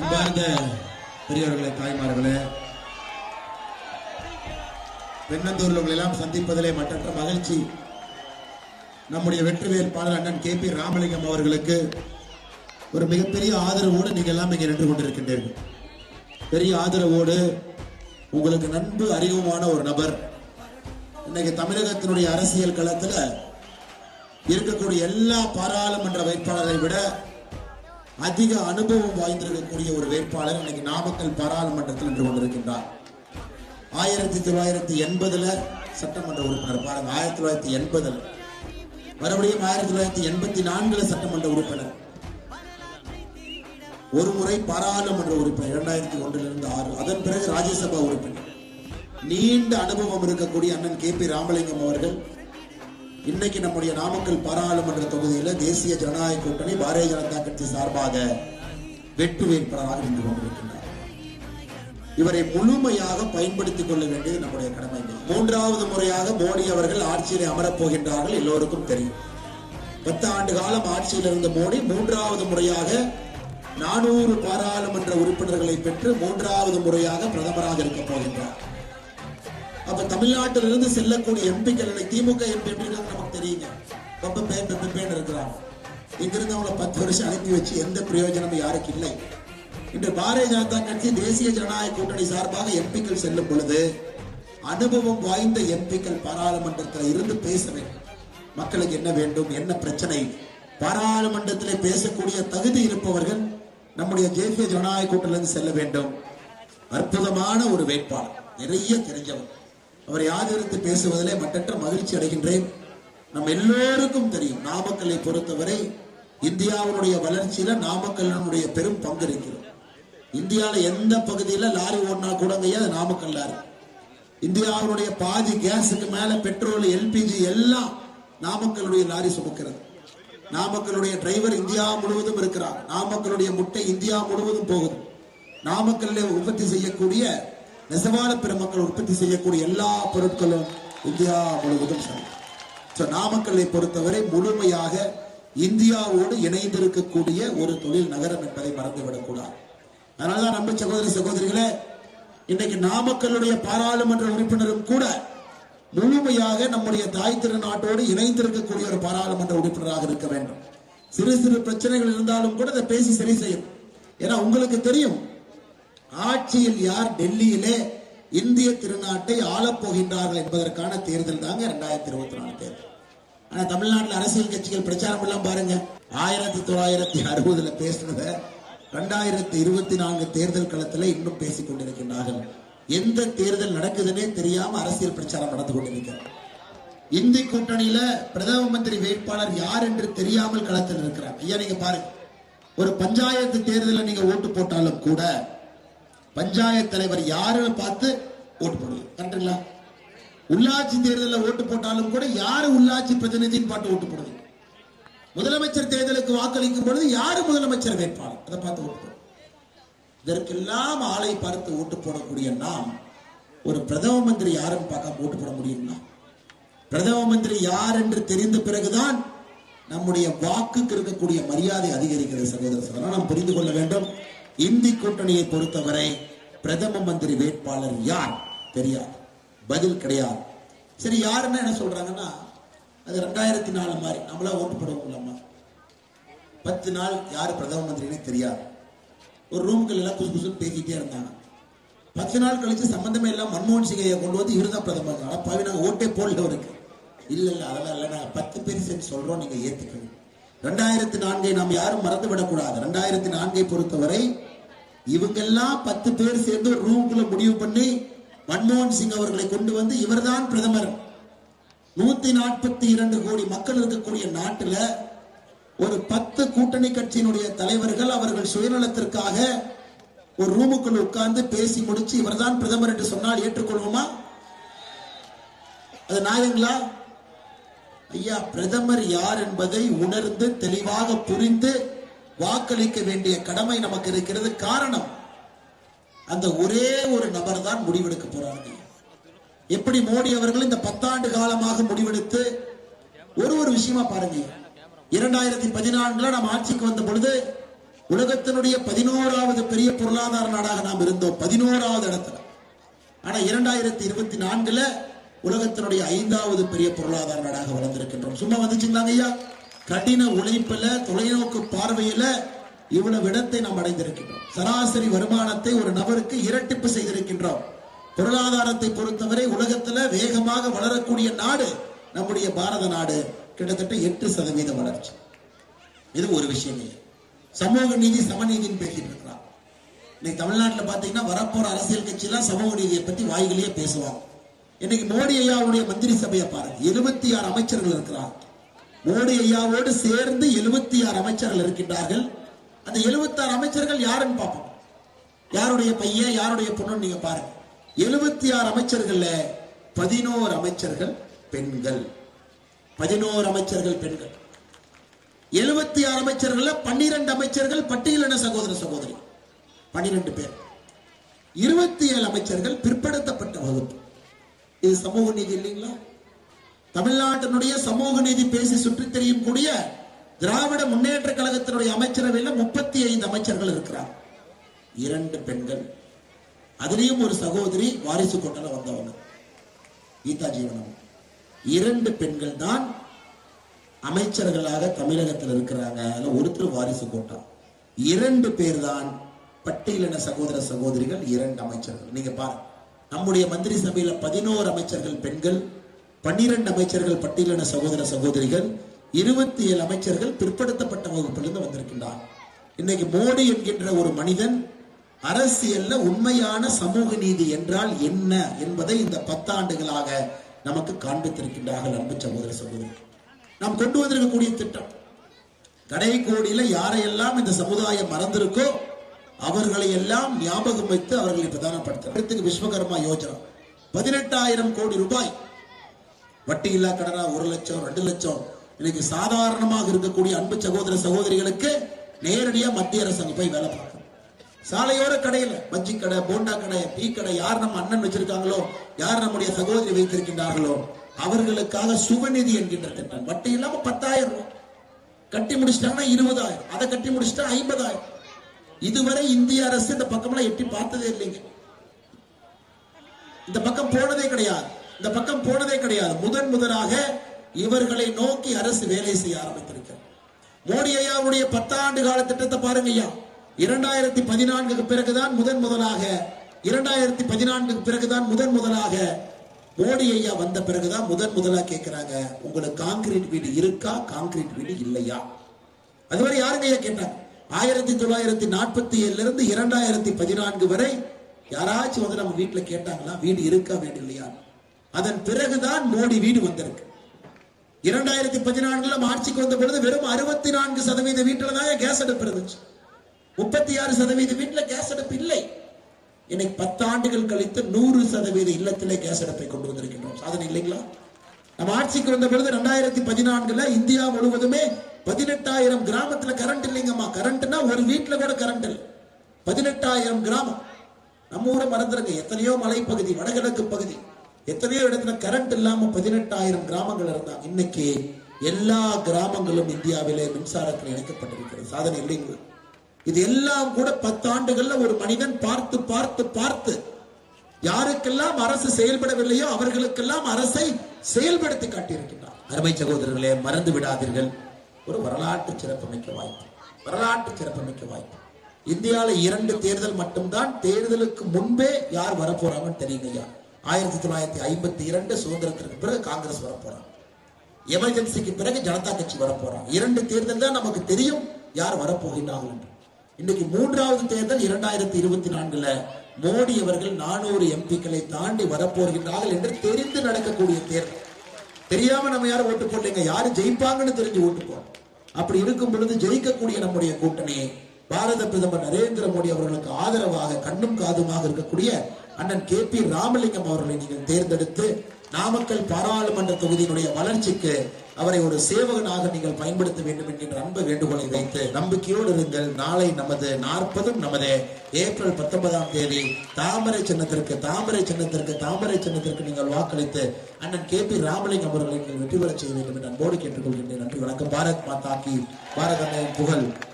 அன்பார்ந்த பெரியவர்களே தாய்மார்களே வெண்ணந்தூரில் எல்லாம் சந்திப்பதிலே மற்றற்ற மகிழ்ச்சி. நம்முடைய வெற்றி வேட்பாளர் அண்ணன் கே பி ராமலிங்கம் அவர்களுக்கு ஒரு மிகப்பெரிய ஆதரவோடு நீங்கள் எல்லாம் இங்கே நின்று கொண்டிருக்கின்றீர்கள். பெரிய ஆதரவோடு உங்களுக்கு நன்கு அறிமுகமான ஒரு நபர். இன்னைக்கு தமிழகத்தினுடைய அரசியல் களத்தில் இருக்கக்கூடிய எல்லா பாராளுமன்ற வேட்பாளரை விட அதிக அனுபவம் வாய்ந்திருக்கக்கூடிய ஒரு வேட்பாளர் இன்னைக்கு நாமக்கல் பாராளுமன்றத்தில் நின்று கொண்டிருக்கின்றார். ஆயிரத்தி தொள்ளாயிரத்தி எண்பதுல சட்டமன்ற உறுப்பினர். பாருங்க ஆயிரத்தி தொள்ளாயிரத்தி எண்பதுல. மறுபடியும் ஆயிரத்தி தொள்ளாயிரத்தி எண்பத்தி நான்குல சட்டமன்ற உறுப்பினர். ஒரு முறை பாராளுமன்ற உறுப்பினர் இரண்டாயிரத்தி ஒன்றிலிருந்து ஆறு. அதன் பிறகு ராஜ்யசபா உறுப்பினர். நீண்ட அனுபவம் இருக்கக்கூடிய அண்ணன் கே பி ராமலிங்கம் அவர்கள் இன்னைக்கு நம்முடைய நாமக்கல் பாராளுமன்ற தொகுதியில தேசிய ஜனநாயக கூட்டணி பாரதிய ஜனதா கட்சி சார்பாக வெற்றி வேட்பாளராக நின்று கொண்டிருக்கின்றார். இவரை முழுமையாக பயன்படுத்திக் கொள்ள வேண்டியது நம்முடைய கடமை. மூன்றாவது முறையாக மோடி அவர்கள் ஆட்சியிலே அமரப் போகின்றார்கள் எல்லோருக்கும் தெரியும். பத்து ஆண்டு காலம் ஆட்சியில் இருந்த மோடி மூன்றாவது முறையாக நானூறு பாராளுமன்ற உறுப்பினர்களை பெற்று மூன்றாவது முறையாக பிரதமராக இருக்க போகின்றார். அப்ப தமிழ்நாட்டிலிருந்து செல்லக்கூடிய எம்பிக்கள் திமுக எம்பி எப்படின்னு நமக்கு தெரியுங்க ரொம்ப பேர் பெப்ப இருக்கிறாங்க. இங்கிருந்து அவங்கள பத்து வருஷம் அனுப்பி வச்சு எந்த பிரயோஜனமும் யாருக்கு இல்லை. இன்று பாரதிய ஜனதா கட்சி தேசிய ஜனநாயக கூட்டணி சார்பாக எம்பிக்கள் செல்லும் பொழுது அனுபவம் வாய்ந்த எம்பிக்கள் பாராளுமன்றத்தில் இருந்து பேச வேண்டும். மக்களுக்கு என்ன வேண்டும் என்ன பிரச்சனை? பாராளுமன்றத்திலே பேசக்கூடிய தகுதி இருப்பவர்கள் நம்முடைய தேசிய ஜனநாயக கூட்டணியிலிருந்து செல்ல வேண்டும். அற்புதமான ஒரு வேட்பாளர். நிறைய தெரிஞ்சவர். அவரை ஆதரித்து பேசுவதிலே மட்டற்ற மகிழ்ச்சி அடைகின்றேன். நம்ம எல்லோருக்கும் தெரியும் நாமக்கல்லை பொறுத்தவரை இந்தியாவுடைய வளர்ச்சியில நாமக்கல்லுடைய பெரும் பங்கு இருக்கிறது. இந்தியாவில் எந்த பகுதியில லாரி ஓடினா கூடங்கய்யா அது நாமக்கல்ல லாரி இந்தியாவுடைய பாதி கேஸுக்கு மேல பெட்ரோல் எல்பிஜி எல்லாம் நாமக்கலுடைய லாரி சுமக்கிறது. நாமக்கலுடைய டிரைவர் இந்தியா முழுவதும் இருக்கிறார். நாமக்கலுடைய முட்டை இந்தியா முழுவதும் போகுது. நாமக்கல்ல உற்பத்தி செய்யக்கூடிய நெசவாள பெருமக்கள் உற்பத்தி செய்யக்கூடிய எல்லா பொருட்களும் இந்தியா முழுவதும் சரி. ஸோ நாமக்கல்லை பொறுத்தவரை முழுமையாக இந்தியாவோடு இணைந்திருக்கக்கூடிய ஒரு தொழில் நகரம் என்பதை மறந்துவிடக்கூடாது அதனாலதான் நம்ம சகோதரி சகோதரிகளே இன்னைக்கு நாமக்கல்லுடைய பாராளுமன்ற உறுப்பினரும் கூட முழுமையாக நம்முடைய தாய் திருநாட்டோடு இணைந்திருக்கக்கூடிய ஒரு பாராளுமன்ற உறுப்பினராக இருக்க வேண்டும். சிறு சிறு பிரச்சனைகள் இருந்தாலும் கூட அதை பேசி சரி செய்யும். ஏன்னா உங்களுக்கு தெரியும் ஆட்சியில் யார் டெல்லியிலே இந்திய திருநாட்டை ஆளப் போகின்றார்கள் என்பதற்கான தேர்தல் தாங்க இரண்டாயிரத்தி இருபத்தி நாலு தேர்தல். ஆனா தமிழ்நாட்டில் அரசியல் கட்சிகள் பிரச்சாரம் எல்லாம் பாருங்க. ஆயிரத்தி தொள்ளாயிரத்தி அறுபதுல பேசினத ரெண்டாயிரத்தி இருபத்தி நான்கு தேர்தல் களத்துல இன்னும் பேசிக் கொண்டிருக்கின்றார்கள். எந்த தேர்தல் நடக்குதுன்னே தெரியாம அரசியல் பிரச்சாரம் நடந்து கொண்டிருக்கிறார் இந்தி கூட்டணியில பிரதம மந்திரி வேட்பாளர் யார் என்று தெரியாமல் களத்தில் இருக்கிறார். ஐயா நீங்க பாருங்க. ஒரு பஞ்சாயத்து தேர்தலில் நீங்க ஓட்டு போட்டாலும் கூட பஞ்சாயத்து தலைவர் யாருன்னு பார்த்து ஓட்டு போடுவோம் கரெக்டுங்களா? உள்ளாட்சி தேர்தலில் ஓட்டு போட்டாலும் கூட யாரு உள்ளாட்சி பிரதிநிதின்னு பார்த்து ஓட்டு போடுவீங்க முதலமைச்சர் தேர்தலுக்கு வாக்களிக்கும் பொழுது யாரு முதலமைச்சர் வேட்பாளர்? அதை பார்த்து ஓட்டு போடுவோம் இதற்கெல்லாம் ஆளை பார்த்து ஓட்டு போடக்கூடிய நாம் ஒரு பிரதம மந்திரி யாருன்னு பார்க்க ஓட்டு போட முடியும்னா பிரதம மந்திரி யார் என்று தெரிந்த பிறகுதான் நம்முடைய வாக்குக்கு இருக்கக்கூடிய மரியாதை அதிகரிக்கிறது சகோதர சகோதரர். நாம் புரிந்து கொள்ள வேண்டும். இந்தி கூட்டணியை பொறுத்தவரை பிரதம மந்திரி வேட்பாளர் யார்? தெரியாது. பதில் கிடையாது. சரி யாருன்னா என்ன சொல்றாங்கன்னா அது ரெண்டாயிரத்தி நாலு மாதிரி. நம்மளா ஓட்டு போடுவோம்லாமா பத்து நாள் யார் பிரதம மந்திரினே தெரியாது. ஒரு ரூம்கள் எல்லாம் குசு குசு பேசிட்டே இருந்தாங்க. பத்து நாள் கழிச்சு சம்பந்தமே இல்லாம மன்மோகன் சிங்கையை கொண்டு வந்து இவர்தான் பிரதமர் ஆனால் பாவி ஓட்டே போடல அவருக்கு. இல்ல இல்ல அதெல்லாம் இல்லை. நாங்கள் பத்து பேர் சேர்ந்து சொல்றோம் நீங்க ஏத்துக்கணும். ரெண்டாயிரத்தி நான்கை நாம் யாரும் மறந்து விடக்கூடாது ரெண்டாயிரத்தி நான்கை பொறுத்தவரை இவங்கெல்லாம் பத்து பேர் சேர்ந்து ஒரு ரூம்குள்ள முடிவு பண்ணி மன்மோகன் சிங் அவர்களை கொண்டு வந்து இவர்தான் பிரதமர். நூத்தி நாற்பத்தி இரண்டு கோடி மக்கள் இருக்கக்கூடிய நாட்டுல ஒரு பத்து கூட்டணி கட்சியினுடைய தலைவர்கள் அவர்கள் சுயநலத்திற்காக ஒரு ரூமுக்குள் உட்கார்ந்து பேசி முடிச்சு இவர்தான் பிரதமர் என்று சொன்னால் ஏற்றுக்கொள்வோமா? அது நியாயங்களா? ஐயா பிரதமர் யார் என்பதை உணர்ந்து தெளிவாக புரிந்து வாக்களிக்க வேண்டிய கடமை நமக்கு இருக்கிறது. காரணம் அந்த ஒரே ஒரு நபர் தான் முடிவெடுக்க போறாங்க. எப்படி மோடி அவர்கள் இந்த பத்தாண்டு காலமாக முடிவெடுத்து ஒரு ஒரு விஷயமா பாருங்க. இரண்டாயிரத்தி பதினான்குல நாம் ஆட்சிக்கு வந்த பொழுது உலகத்தினுடைய பதினோராவது பெரிய பொருளாதார நாடாக நாம் இருந்தோம். பதினோராவது இடத்துல. ஆனா இரண்டாயிரத்தி இருபத்தி நான்குல உலகத்தினுடைய ஐந்தாவது பெரிய பொருளாதார நாடாக வளர்ந்திருக்கின்றோம். சும்மா வந்துச்சுங்களாங்க ஐயா? கடின உழைப்புல தொலைநோக்கு பார்வையில இவ்வளவு இடத்தை நாம் அடைந்திருக்கின்றோம். சராசரி வருமானத்தை ஒரு நபருக்கு இரட்டிப்பு செய்திருக்கின்றோம். பொருளாதாரத்தை பொறுத்தவரை உலகத்துல வேகமாக வளரக்கூடிய நாடு நம்முடைய பாரத நாடு. கிட்டத்தட்ட எட்டு சதவீத வளர்ச்சி. இது ஒரு விஷயமே. சமூக நீதி சமநீதின்னு பேசிட்டு இருக்கிறான் இன்னைக்கு தமிழ்நாட்டில் பாத்தீங்கன்னா வரப்போற அரசியல் கட்சியெல்லாம் சமூக நீதியை பத்தி வாய்களையே பேசுவாங்க. இன்னைக்கு மோடி ஐயாவுடைய மந்திரி சபையை பாருங்க. எழுபத்தி ஆறு அமைச்சர்கள் இருக்கிறான் மோடி ஐயாவோடு சேர்ந்து எழுபத்தி ஆறு அமைச்சர்கள் இருக்கின்றார்கள். அந்த 76 அமைச்சர்கள் யாருன்னு பார்ப்போம். யாருடைய பையன் யாருடைய பொண்ணு நீங்க பாருங்க. எழுபத்தி ஆறு அமைச்சர்கள்ல பதினோரு அமைச்சர்கள் பெண்கள். பதினோரு அமைச்சர்கள் பெண்கள். எழுபத்தி ஆறு அமைச்சர்கள்ல பன்னிரண்டு அமைச்சர்கள் பட்டியலின சகோதர சகோதரி. பன்னிரண்டு பேர். இருபத்தி ஏழு அமைச்சர்கள் பிற்படுத்தப்பட்ட வகுப்பு. இது சமூக நீதி இல்லைங்களா? தமிழ்நாட்டினுடைய சமூக நீதி பேசி சுற்றித் தெரியும் கூடிய திராவிட முன்னேற்ற கழகத்தினுடைய அமைச்சரவையில் முப்பத்தி ஐந்து அமைச்சர்கள் இருக்கிறார் இரண்டு பெண்கள். அதுலேயும் ஒரு சகோதரி வாரிசு கோட்டல வந்தவங்க. கீதா ஜீவனம். இரண்டு பெண்கள் தான் அமைச்சர்களாக தமிழகத்தில் இருக்கிறாங்க. அதுல ஒருத்தர் வாரிசு கோட்டா. இரண்டு பேர் தான் பட்டியலின சகோதர சகோதரிகள் இரண்டு அமைச்சர்கள். நீங்க பாருங்க. நம்முடைய மந்திரி சபையில பதினோரு அமைச்சர்கள் பெண்கள் பன்னிரண்டு அமைச்சர்கள் பட்டியலின சகோதர சகோதரிகள் இருபத்தி ஏழு அமைச்சர்கள் பிற்படுத்தப்பட்ட வகுப்பிலிருந்து வந்திருக்கின்றார். இன்னைக்கு மோடி என்கின்ற ஒரு மனிதன் அரசியல்ல உண்மையான சமூக நீதி என்றால் என்ன என்பதை இந்த பத்தாண்டுகளாக நமக்கு காண்பித்திருக்கின்றார்கள் அன்பு சகோதர சகோதரி நாம் கொண்டு வந்திருக்கக்கூடிய திட்டம் கடை கோடியில யாரையெல்லாம் இந்த சமுதாயம் மறந்திருக்கோ அவர்களை எல்லாம் ஞாபகம் வைத்து அவர்களை பிரதானப்படுத்த விஸ்வகர்மா யோஜனா. பதினெட்டாயிரம் கோடி ரூபாய் வட்டி இல்லா கடனா ஒரு லட்சம் ரெண்டு லட்சம். இன்னைக்கு சாதாரணமாக இருக்கக்கூடிய அன்பு சகோதர சகோதரிகளுக்கு நேரடியா மத்திய அரசாங்கம் போய் வேலை பார்க்கணும் சாலையோர கடையில பஜ்ஜி கடை போண்டா கடை டீ கடை யார் நம்ம அண்ணன் வச்சிருக்காங்களோ யார் நம்முடைய சகோதரி வைத்திருக்கின்றார்களோ அவர்களுக்காக சுபநிதி என்கின்ற திட்டம். வட்டி இல்லாம பத்தாயிரம் ரூபாய். கட்டி முடிச்சிட்டாங்கன்னா இருபதாயிரம். அதை கட்டி முடிச்சிட்டா ஐம்பதாயிரம். இதுவரை இந்திய அரசு இந்த பக்கம்லாம் எட்டி பார்த்ததே இல்லைங்க. இந்த பக்கம் போனதே கிடையாது. இந்த பக்கம் போனதே கிடையாது. முதன் முதலாக இவர்களை நோக்கி அரசு வேலை செய்ய ஆரம்பித்திருக்கிறது. மோடி ஐயாவுடைய பத்தாண்டு கால திட்டத்தை பாருங்க ஐயா. இரண்டாயிரத்தி பதினான்குக்கு பிறகுதான் முதன் முதலாக இரண்டாயிரத்தி பதினான்குக்கு பிறகுதான் முதன் முதலாக மோடி ஐயா வந்த பிறகுதான் முதன் முதலா கேட்கிறாங்க உங்களுக்கு கான்கிரீட் வீடு இருக்கா? கான்கிரீட் வீடு இல்லையா? அதுவரை யாருங்க ஐயா கேட்டாங்க? ஆயிரத்தி தொள்ளாயிரத்தி நாற்பத்தி ஏழுல இருந்து இரண்டாயிரத்தி பதினான்கு வரை யாராச்சும் வந்து நம்ம வீட்டுல கேட்டாங்களா? வீடு இருக்கா? வீடு இல்லையா? அதன் பிறகுதான் மோடி வீடு வந்திருக்கு. இரண்டாயிரத்தி பதினான்குல ஆட்சிக்கு வந்த பொழுது வெறும் அறுபத்தி நான்கு சதவீத வீட்டுல தான் கேஸ் அடுப்பு இருந்துச்சு. முப்பத்தி ஆறு சதவீத வீட்டுல கேஸ் அடுப்பு இல்லை. இன்னைக்கு பத்து ஆண்டுகள் கழித்து நூறு சதவீத இல்லத்திலே கேஸ் அடுப்பை கொண்டு வந்திருக்கின்றோம். சாதனை இல்லைங்களா? நம்ம ஆட்சிக்கு வந்த பொழுது ரெண்டாயிரத்தி பதினான்குல இந்தியா முழுவதுமே பதினெட்டாயிரம் கிராமத்துல கரண்ட் இல்லைங்கம்மா. கரண்ட்னா ஒரு வீட்டுல கூட கரண்ட் இல்லை. பதினெட்டாயிரம் கிராமம். நம்ம ஊரை மறந்துருங்க. எத்தனையோ மலைப்பகுதி வடகிழக்கு பகுதி. எத்தனையோ இடத்துல கரண்ட் இல்லாம பதினெட்டாயிரம் கிராமங்கள் இருந்தாங்க. இன்னைக்கு எல்லா கிராமங்களும் இந்தியாவிலே மின்சாரத்தில் இணைக்கப்பட்டிருக்கிறது. சாதனை இல்லைங்களா இது எல்லாம் கூட பத்தாண்டுகள்ல ஒரு மனிதன் பார்த்து பார்த்து பார்த்து யாருக்கெல்லாம் அரசு செயல்படவில்லையோ அவர்களுக்கெல்லாம் அரசை செயல்படுத்தி காட்டியிருக்கின்றார் அருமை சகோதரர்களே மறந்து விடாதீர்கள். ஒரு வரலாற்று சிறப்புமிக்க வாய்ப்பு. வரலாற்று சிறப்புமிக்க வாய்ப்பு. இந்தியாவில் இரண்டு தேர்தல் மட்டும்தான் தேர்தலுக்கு முன்பே யார் வரப்போறாங்கன்னு தெரியுங்க ஐயா. ஆயிரத்தி தொள்ளாயிரத்தி ஐம்பத்தி இரண்டு சுதந்திரத்திற்கு பிறகு காங்கிரஸ் வரப்போறான் எமர்ஜென்சிக்கு பிறகு ஜனதா கட்சி வரப்போறான் இரண்டு தேர்தல் தான் நமக்கு தெரியும் யார் வரப்போகின்றார்கள் என்று இன்னைக்கு மூன்றாவது தேர்தல் இரண்டாயிரத்தி இருபத்தி நான்குல மோடி அவர்கள் நானூறு எம்பிக்களை தாண்டி வரப்போகின்றார்கள் என்று தெரிந்து நடக்கக்கூடிய தேர்தல். தெரியாம நம்ம யாரும் ஓட்டு போடலைங்க. யாரு ஜெயிப்பாங்கன்னு தெரிஞ்சு ஓட்டு போறோம் அப்படி இருக்கும் பொழுது ஜெயிக்கக்கூடிய நம்முடைய கூட்டணி பாரத பிரதமர் நரேந்திர மோடி அவர்களுக்கு ஆதரவாக கண்ணும் காதுமாக இருக்கக்கூடிய அண்ணன் கே பி ராமலிங்கம் அவர்களை நீங்கள் தேர்ந்தெடுத்து நாமக்கல் பாராளுமன்ற தொகுதியினுடைய வளர்ச்சிக்கு அவரை ஒரு சேவகனாக நீங்கள் பயன்படுத்த வேண்டும் என்கின்ற அன்பு வேண்டுகோளை வைத்து நம்பிக்கையோடு இருங்கள். நாளை நமது நாற்பதும் நமது ஏப்ரல் பத்தொன்பதாம் தேதி தாமரை சின்னத்திற்கு தாமரை சின்னத்திற்கு தாமரை சின்னத்திற்கு நீங்கள் வாக்களித்து அண்ணன் கே பி ராமலிங்கம் அவர்களை நீங்கள் வெற்றி பெறச் செய்ய வேண்டும் என்று அன்போடு கேட்டுக்கொள்கின்றேன். நன்றி வணக்கம். பாரத் மாதா கி. பாரத புகழ்.